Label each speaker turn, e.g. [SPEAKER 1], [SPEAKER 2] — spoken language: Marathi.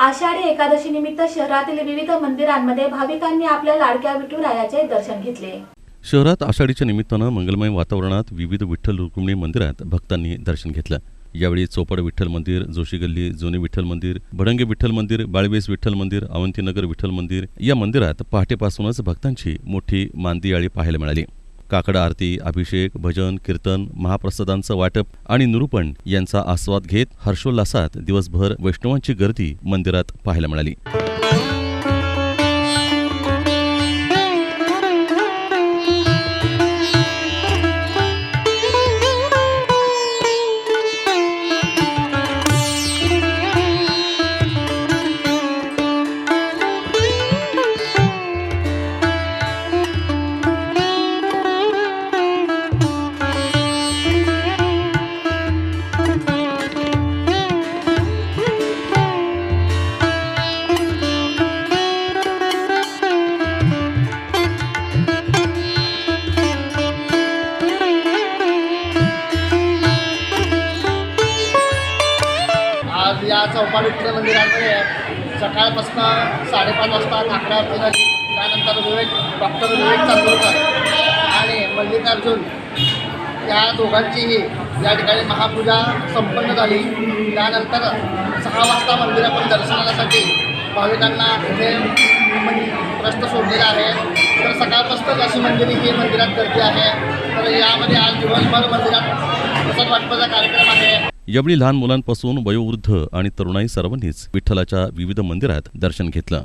[SPEAKER 1] आषाढी एकादशी निमित्त शहरातील विविध मंदिरांमध्ये भाविकांनी आपल्या लाडक्या विठुरायाचे दर्शन घेतले.
[SPEAKER 2] शहरात आषाढीच्या निमित्तानं मंगलमय वातावरणात विविध विठ्ठल रुक्मिणी मंदिरात भक्तांनी दर्शन घेतलं. यावेळी चोपड विठ्ठल मंदिर जोशी गल्ली जुने विठ्ठल मंदिर भडंगे विठ्ठल मंदिर बाळवेस विठ्ठल मंदिर अवंतीनगर विठ्ठल मंदिर या मंदिरात पहाटेपासूनच भक्तांची मोठी मांदियाळी पाहायला मिळाली. काकड आरती अभिषेक भजन कीर्तन महाप्रसादांचं वाटप आणि निरूपण यांचा आस्वाद घेत हर्षोल्लासात दिवसभर वैष्णवांची गर्दी मंदिरात पाहायला मिळाली.
[SPEAKER 3] या चौपाड विठ्ठल मंदिरामध्ये सकाळपासनं साडेपाच वाजता काकडा आरती झाली त्यानंतर विवेक डॉक्टर विवेक चांदोरकर आणि मल्लिकार्जुन या दोघांचीही या ठिकाणी महापूजा संपन्न झाली. त्यानंतर सहा वाजता मंदिर दर्शनासाठी भाविकांना इथे प्रश्न सोडलेला आहे. तर सकाळपासूनच अशी मंदिरी ही मंदिरात गर्दी आहे. तर यामध्ये आज दिवसभर मंदिरात प्रसाद वाटपाचा कार्यक्रम आहे.
[SPEAKER 2] यावेळी लहान मुलांपासून वयोवृद्ध आणि तरुणाई सर्वांनीच विठ्ठलाच्या विविध मंदिरात दर्शन घेतलं.